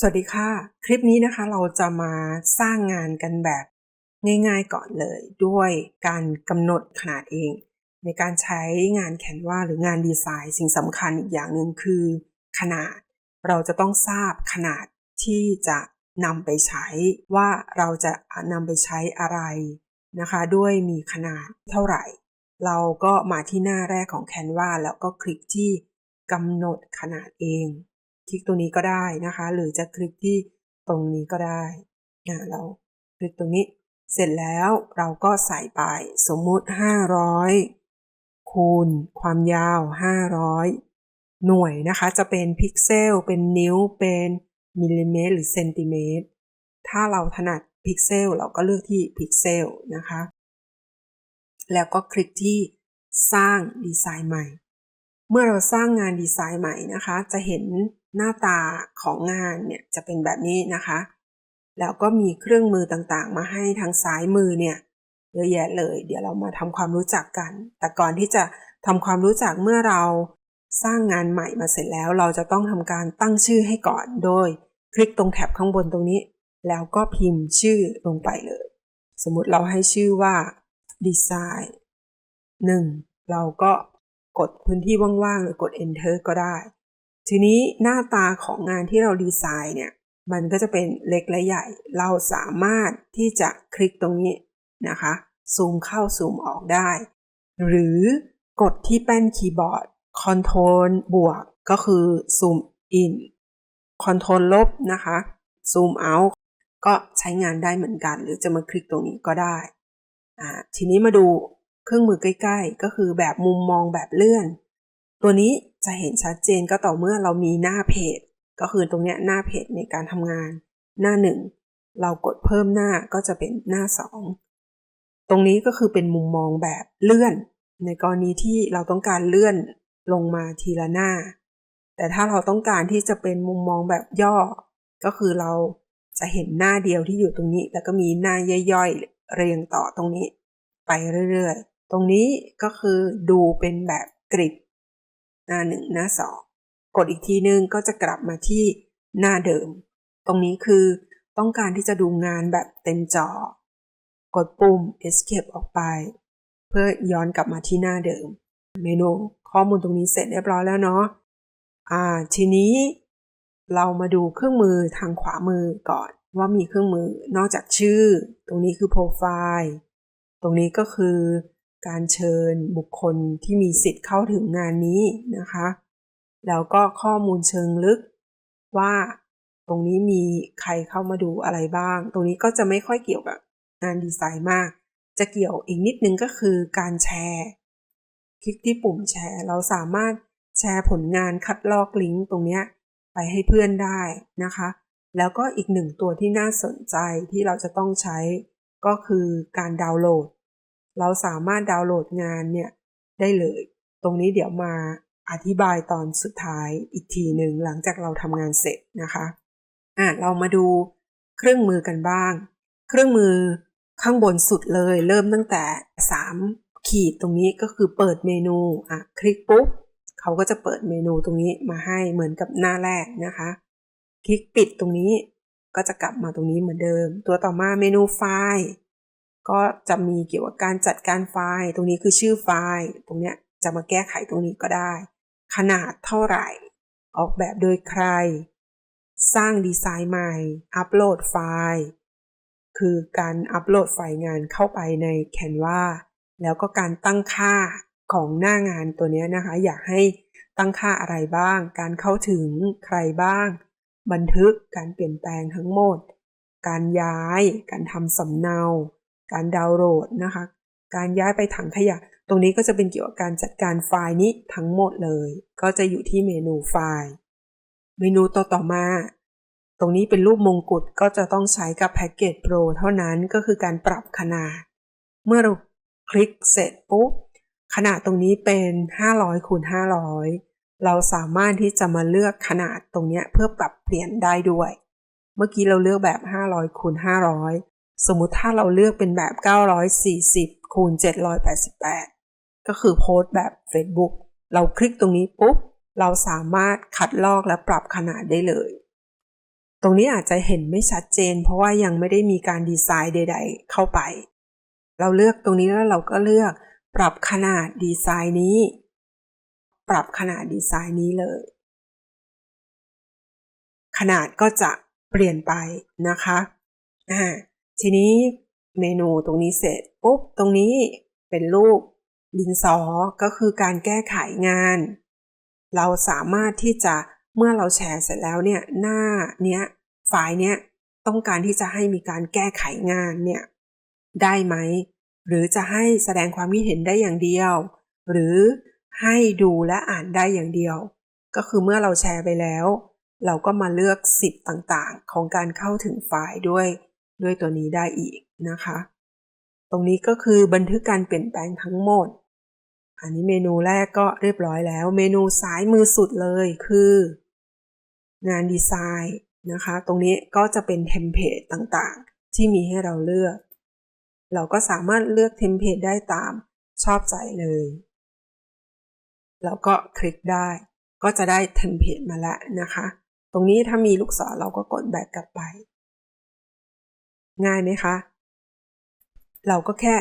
สวัสดีค่ะ คลิปนี้นะคะเราจะมาสร้างงานกันแบบง่ายๆก่อนเลย ด้วยการกำหนดขนาดเอง ในการใช้งานแคนวาหรืองานดีไซน์ สิ่งสำคัญอีกอย่างหนึ่งคือ ขนาด เราจะต้องทราบขนาดที่จะนำไปใช้ว่าเราจะนำไปใช้อะไรนะคะ ด้วยมีขนาดเท่าไหร่ เราก็มาที่หน้าแรกของ Canva แล้วก็คลิกที่กำหนดขนาดเอง คลิกตรงนี้ก็ได้นะคะ หรือจะคลิกที่ตรงนี้ก็ได้นะเราคลิกตรงนี้ เสร็จแล้วเราก็ใส่ไปสมมุติ 500 คูณ ความยาว 500 หน่วยนะคะ จะเป็นพิกเซล เป็นนิ้ว เป็นมิลลิเมตร หรือเซนติเมตร ถ้าเราถนัดพิกเซลเราก็เลือกที่พิกเซลนะคะ แล้วก็คลิกที่สร้างดีไซน์ใหม่ เมื่อเราสร้างงานดีไซน์ใหม่นะคะ จะเห็นหน้าตาของงานเนี่ยจะเป็นแบบนี้นะคะ แล้วก็มีเครื่องมือต่างๆ มาให้ทางซ้ายมือเนี่ยเยอะแยะเลย เดี๋ยวเรามาทำความรู้จักกัน แต่ก่อนที่จะทำความรู้จักเมื่อเราสร้างงานใหม่มาเสร็จแล้ว เราจะต้องทำการตั้งชื่อให้ก่อนโดย คลิกตรงแถบข้างบนตรงนี้ แล้วก็พิมพ์ชื่อลงไปเลย สมมุติเราให้ชื่อว่า design 1เราก็ กดพื้นที่ว่างๆหรือกด enter ก็ได้ ทีนี้หน้าตาของงานที่เราดีไซน์เนี่ย มันก็จะเป็นเล็กและใหญ่ เราสามารถที่จะคลิกตรงนี้นะคะ ซูมเข้าซูมออกได้ หรือกดที่แป้นคีย์บอร์ด Ctrl บวกก็คือซูม in Ctrl ลบนะคะซูม out ก็ใช้งานได้เหมือนกัน หรือจะมาคลิกตรงนี้ก็ได้ ทีนี้มาดู เครื่องมือใกล้ๆ ก็คือแบบมุมมองแบบเลื่อน ตัวนี้จะเห็นชัดเจนก็ต่อเมื่อเรามีหน้าเพจ ก็คือตรงเนี้ยหน้าเพจในการทำงาน หน้าหนึ่งเรากดเพิ่มหน้าก็จะเป็นหน้าสองตรงนี้ก็คือเป็นมุมมองแบบเลื่อน ในกรณีที่เราต้องการเลื่อนลงมาทีละหน้า แต่ถ้าเราต้องการที่จะเป็นมุมมองแบบย่อ ก็คือเราจะเห็นหน้าเดียวที่อยู่ตรงนี้ แล้วก็มีหน้าย่อยๆ เรียงต่อตรงนี้ ไปเรื่อยๆ ตรงนี้ก็คือดูเป็นแบบกริดหน้าหนึ่งหน้าสองกดอีกทีนึงก็จะกลับมาที่หน้าเดิม ตรงนี้คือต้องการที่จะดูงานแบบเต็มจอ กดปุ่ม escape ออกไป เพื่อย้อนกลับมาที่หน้าเดิม เมนูข้อมูลตรงนี้เสร็จเรียบร้อยแล้วเนาะอ่าทีนี้เรามาดูเครื่องมือทางขวามือก่อนว่ามีเครื่องมือนอกจากชื่อ ตรงนี้คือโปรไฟล์ ตรงนี้ก็คือ การเชิญบุคคลที่มีสิทธิ์เข้าถึงงานนี้นะคะ แล้วก็ข้อมูลเชิงลึกว่าตรงนี้มีใครเข้ามาดูอะไรบ้าง ตรงนี้ก็จะไม่ค่อยเกี่ยวกับงานดีไซน์มาก จะเกี่ยวอีกนิดนึงก็คือการแชร์ คลิกที่ปุ่มแชร์ เราสามารถแชร์ผลงานคัดลอกลิงก์ตรงนี้ไปให้เพื่อนได้นะคะ แล้วก็อีกหนึ่งตัวที่น่าสนใจที่เราจะต้องใช้ก็คือการดาวน์โหลด เราสามารถดาวน์โหลดงานเนี่ยได้เลย ตรงนี้เดี๋ยวมาอธิบายตอนสุดท้ายอีกทีหนึ่งหลังจากเราทำงานเสร็จนะคะอะเรามาดูเครื่องมือกันบ้าง เครื่องมือข้างบนสุดเลย เริ่มตั้งแต่ 3 ขีดตรงนี้ก็คือเปิดเมนูอะคลิกปุ๊บเขาก็จะเปิดเมนูตรงนี้มาให้เหมือนกับหน้าแรกนะคะ คลิกปิดตรงนี้ก็จะกลับมาตรงนี้เหมือนเดิม ตัวต่อมาเมนูไฟล์ ก็จะมีเกี่ยวกับการจัดการไฟล์ ตรงนี้คือชื่อไฟล์ ตรงเนี้ยจะมาแก้ไขตรงนี้ก็ได้ ขนาดเท่าไหร่ ออกแบบโดยใคร สร้างดีไซน์ใหม่ อัปโหลดไฟล์ คือการอัปโหลดไฟล์งานเข้าไปใน Canva แล้วก็การตั้งค่าของหน้างานตัวนี้นะคะ อยากให้ตั้งค่าอะไรบ้าง การเข้าถึงใครบ้าง บันทึกการเปลี่ยนแปลงทั้งหมด การย้าย การทำสำเนา การดาวน์โหลดนะคะ การย้ายไปถังขยะ ตรงนี้ก็จะเป็นเกี่ยวกับการจัดการไฟล์นี้ทั้งหมดเลย ก็จะอยู่ที่เมนูไฟล์ เมนูต่อต่อมา ตรงนี้เป็นรูปมงกุฎก็จะต้องใช้กับแพ็กเกจโปรเท่านั้นก็คือการปรับขนาด เมื่อเราคลิกเสร็จปุ๊บขนาดตรงนี้เป็น 500คูณ500 เราสามารถที่จะมาเลือกขนาดตรงนี้เพื่อปรับเปลี่ยนได้ด้วย เมื่อกี้เราเลือกแบบ 500คูณ500 สมมุติถ้าเราเลือกเป็นแบบ 940 คูณ 788 ก็คือโพสต์แบบ Facebook เราคลิกตรงนี้ปุ๊บ เราสามารถคัดลอกและปรับขนาดได้เลย ตรงนี้อาจจะเห็นไม่ชัดเจน เพราะว่ายังไม่ได้มีการดีไซน์ใด ๆ เข้าไป เราเลือกตรงนี้แล้วเราก็เลือกปรับขนาดดีไซน์นี้ ปรับขนาดดีไซน์นี้เลย ขนาดก็จะเปลี่ยนไปนะคะอ่า ทีนี้เมนูตรงนี้เสร็จปุ๊บตรงนี้เป็นรูปดินสอก็คือการแก้ไขงาน เราสามารถที่จะเมื่อเราแชร์เสร็จแล้วเนี่ยหน้าเนี้ยไฟล์เนี้ยต้องการที่จะให้มีการแก้ไขงานเนี่ยได้ไหม หรือจะให้แสดงความคิดเห็นได้อย่างเดียว หรือให้ดูและอ่านได้อย่างเดียว ก็คือเมื่อเราแชร์ไปแล้ว เราก็มาเลือกสิทธิ์ต่างๆ ของการเข้าถึงไฟล์ด้วย ด้วยตัวนี้ได้อีกนะคะ ตรงนี้ก็คือบันทึกการเปลี่ยนแปลงทั้งหมด อันนี้เมนูแรกก็เรียบร้อยแล้ว เมนูซ้ายมือสุดเลยคือ งานดีไซน์นะคะ ตรงนี้ก็จะเป็นเทมเพลตต่างๆ ที่มีให้เราเลือก เราก็สามารถเลือกเทมเพลตได้ตามชอบใจเลยแล้วก็คลิกได้ ก็จะได้เทมเพลตมาแล้วนะคะ ตรงนี้ถ้ามีลูกศรเราก็กดแบ็กกลับไป ง่ายไหมคะ เราก็แค่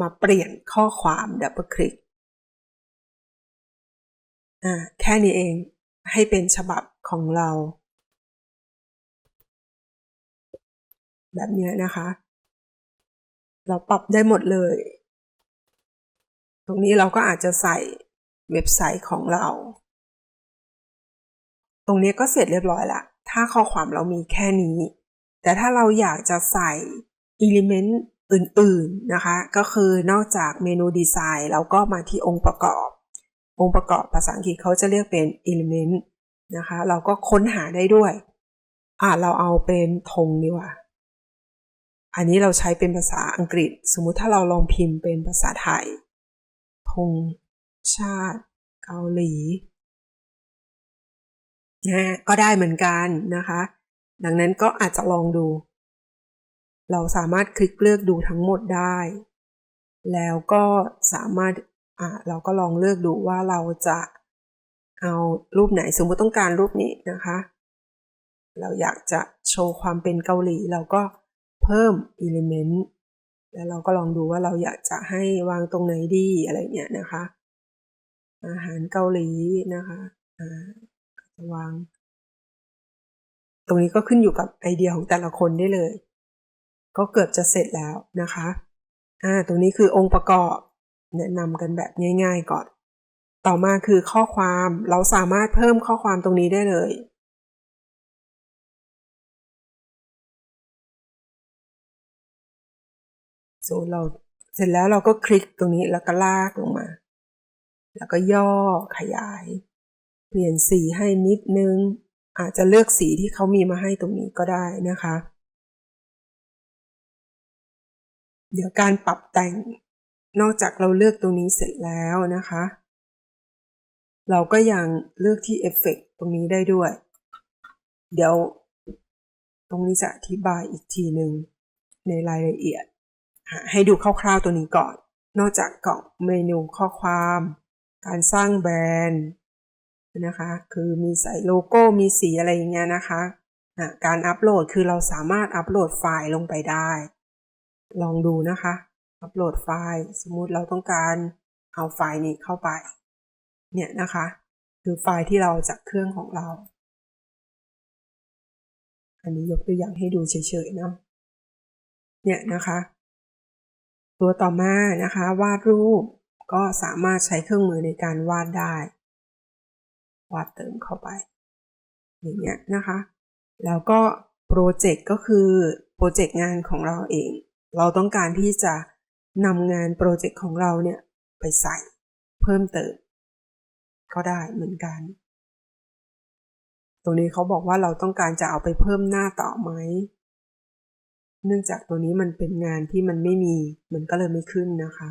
มาเปลี่ยนข้อความดับเบิลคลิกแค่นี้เองให้เป็นฉบับของเรา แบบนี้นะคะ เราปรับได้หมดเลย ตรงนี้เราก็อาจจะใส่เว็บไซต์ของเรา ตรงนี้ก็เสร็จเรียบร้อยละ ถ้าข้อความเรามีแค่นี้ แต่ถ้าเราอยากจะใส่ element อื่นๆนะคะ ก็คือนอกจากเมนูดีไซน์เราก็มาที่องค์ประกอบ องค์ประกอบภาษาอังกฤษเขาจะเรียกเป็น element นะคะ เราก็ค้นหาได้ด้วยอ่าเราเอาเป็นธงดีกว่า อันนี้เราใช้เป็นภาษาอังกฤษ สมมุติถ้าเราลองพิมพ์เป็นภาษาไทยธงชาติ เกาหลีนะก็ได้เหมือนกันนะคะ ดังนั้นก็อาจจะลองดู เราสามารถคลิกเลือกดูทั้งหมดได้ แล้วก็สามารถอ่าเราก็ลองเลือกดูว่าเราจะเอารูปไหนสมมติต้องการรูปนี้นะคะ เราอยากจะโชว์ความเป็นเกาหลี เราก็เพิ่ม element แล้วเราก็ลองดูว่าเราอยากจะให้วางตรงไหนดีอะไรเงี้ยนะคะ อาหารเกาหลีนะคะอ่าวาง ตรงนี้ก็ขึ้นอยู่กับไอเดียของแต่ละคนได้เลย ก็เกือบจะเสร็จแล้วนะคะ อ่า ตรงนี้คือองค์ประกอบแนะนำกันแบบง่าย ๆ ก่อน ต่อมาคือข้อความเราสามารถเพิ่มข้อความตรงนี้ได้เลยสูเราเสร็จแล้วเราก็คลิกตรงนี้แล้วก็ลากลงมา แล้วก็ย่อขยาย เปลี่ยนสีให้นิดนึง อาจจะเลือกสีที่เขามีมาให้ตรงนี้ก็ได้นะคะ เดี๋ยวการปรับแต่งนอกจากเราเลือกตรงนี้เสร็จแล้วนะคะ เราก็ยังเลือกที่เอฟเฟกตรงนี้ได้ด้วย เดี๋ยวตรงนี้จะอธิบายอีกทีหนึ่งในรายละเอียด ให้ดูคร่าวๆตัวนี้ก่อน นอกจากกล่องเมนูข้อความ การสร้างแบรนด์ นะคะ คือมีใส่โลโก้มีสีอะไรอย่างเงี้ยนะคะการอัปโหลดคือเราสามารถอัปโหลดไฟล์ลงไปได้ ลองดูนะคะ อัปโหลดไฟล์สมมุติเราต้องการเอาไฟล์นี้เข้าไป เนี่ยนะคะ คือไฟล์ที่เราจากเครื่องของเรา อันนี้ยกตัวอย่างให้ดูเฉยๆเนาะเนี่ยนะคะ ตัวต่อมานะคะ วาดรูปก็สามารถใช้เครื่องมือในการวาดได้ วาดเติมเข้าไป อย่างเงี้ยนะคะ แล้วก็โปรเจกต์ก็คือโปรเจกต์งานของเราเอง เราต้องการที่จะนำงานโปรเจกต์ของเราเนี่ยไปใส่เพิ่มเติม ก็ได้เหมือนกัน ตรงนี้เขาบอกว่าเราต้องการจะเอาไปเพิ่มหน้าต่อไหมเนื่องจากตัวนี้มันเป็นงานที่มันไม่มี มันก็เลยไม่ขึ้นนะคะ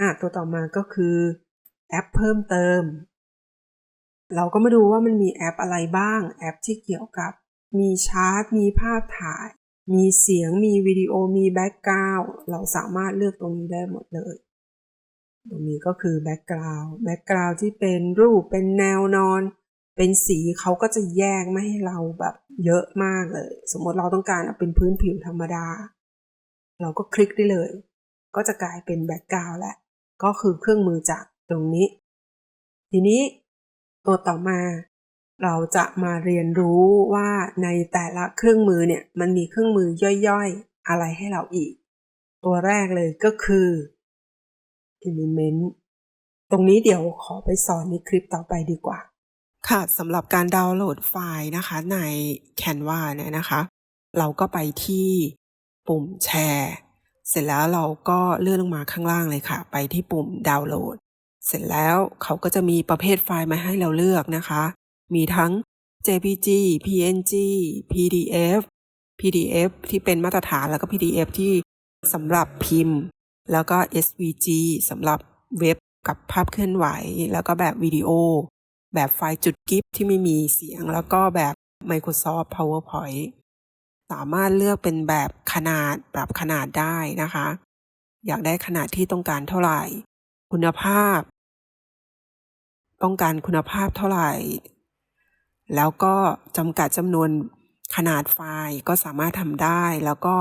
อะตัวต่อมาก็คือแอปเพิ่มเติม เราก็มาดูว่ามันมีแอปอะไรบ้างแอปที่เกี่ยวกับ มีชาร์ตมีภาพถ่าย มีเสียงมีวิดีโอมีแบ็กกราวด์เราสามารถเลือกตรงนี้ได้หมดเลย ตรงนี้ก็คือแบ็กกราวด์แบ็กกราวด์ที่เป็นรูปเป็นแนวนอน เป็นสีเขาก็จะแยกไม่ให้เราแบบเยอะมากเลย สมมติเราต้องการเป็นพื้นผิวธรรมดา เราก็คลิกได้เลย ก็จะกลายเป็นแบ็กกราวด์แหละก็คือเครื่องมือจากตรงนี้ ทีนี้ ตัวต่อมา เราจะมาเรียนรู้ว่าในแต่ละเครื่องมือเนี่ยมันมีเครื่องมือย่อยๆ อะไรให้เราอีก ตัวแรกเลยก็คือ Element ตรงนี้เดี๋ยวขอไปสอนในคลิปต่อไปดีกว่า ค่ะสำหรับการดาวน์โหลดไฟล์นะคะใน Canva เนี่ยนะคะ เราก็ไปที่ปุ่มแชร์ เสร็จแล้วเราก็เลื่อนลงมาข้างล่างเลยค่ะ ไปที่ปุ่มดาวน์โหลด เสร็จแล้วเขาก็จะมีประเภทไฟล์มาให้เราเลือกนะคะ มีทั้ง JPG PNG PDF PDF ที่เป็นมาตรฐานแล้วก็ PDF ที่สำหรับพิมพ์ แล้วก็ SVG สำหรับเว็บกับภาพเคลื่อนไหว แล้วก็แบบวิดีโอ แบบไฟล์จุดกิฟที่ไม่มีเสียง แล้วก็แบบ Microsoft PowerPoint สามารถเลือกเป็นแบบขนาดปรับขนาดได้นะคะ อยากได้ขนาดที่ต้องการเท่าไหร่ คุณภาพ ต้องการคุณภาพเท่าไหร่ แล้วก็จำกัดจำนวนขนาดไฟล์ก็สามารถทำได้ แล้วก็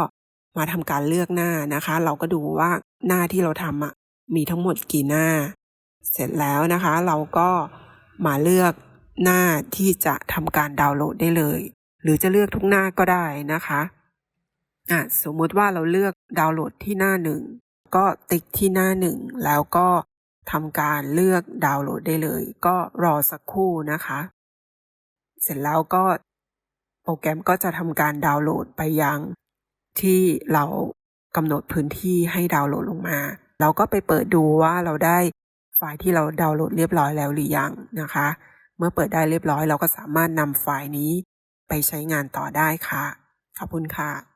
มาทำการเลือกหน้านะคะ เราก็ดูว่าหน้าที่เราทำอะมีทั้งหมดกี่หน้า เสร็จแล้วนะคะ เราก็มาเลือกหน้าที่จะทำการดาวน์โหลดได้เลย หรือจะเลือกทุกหน้าก็ได้นะคะอะสมมุติว่าเราเลือกดาวน์โหลดที่หน้าหนึ่งก็ติ๊กที่หน้าหนึ่งแล้วก็ ทำการเลือกดาวน์โหลดได้เลย ก็รอสักครู่นะคะ เสร็จแล้วก็โปรแกรมก็จะทำการดาวน์โหลดไปยัง ที่เรากำหนดพื้นที่ให้ดาวน์โหลดลงมา เราก็ไปเปิดดูว่าเราได้ไฟล์ที่เราดาวน์โหลดเรียบร้อยแล้วหรือยังนะคะ เมื่อเปิดได้เรียบร้อย เราก็สามารถนำไฟล์นี้ไปใช้งานต่อได้ค่ะ ขอบคุณค่ะ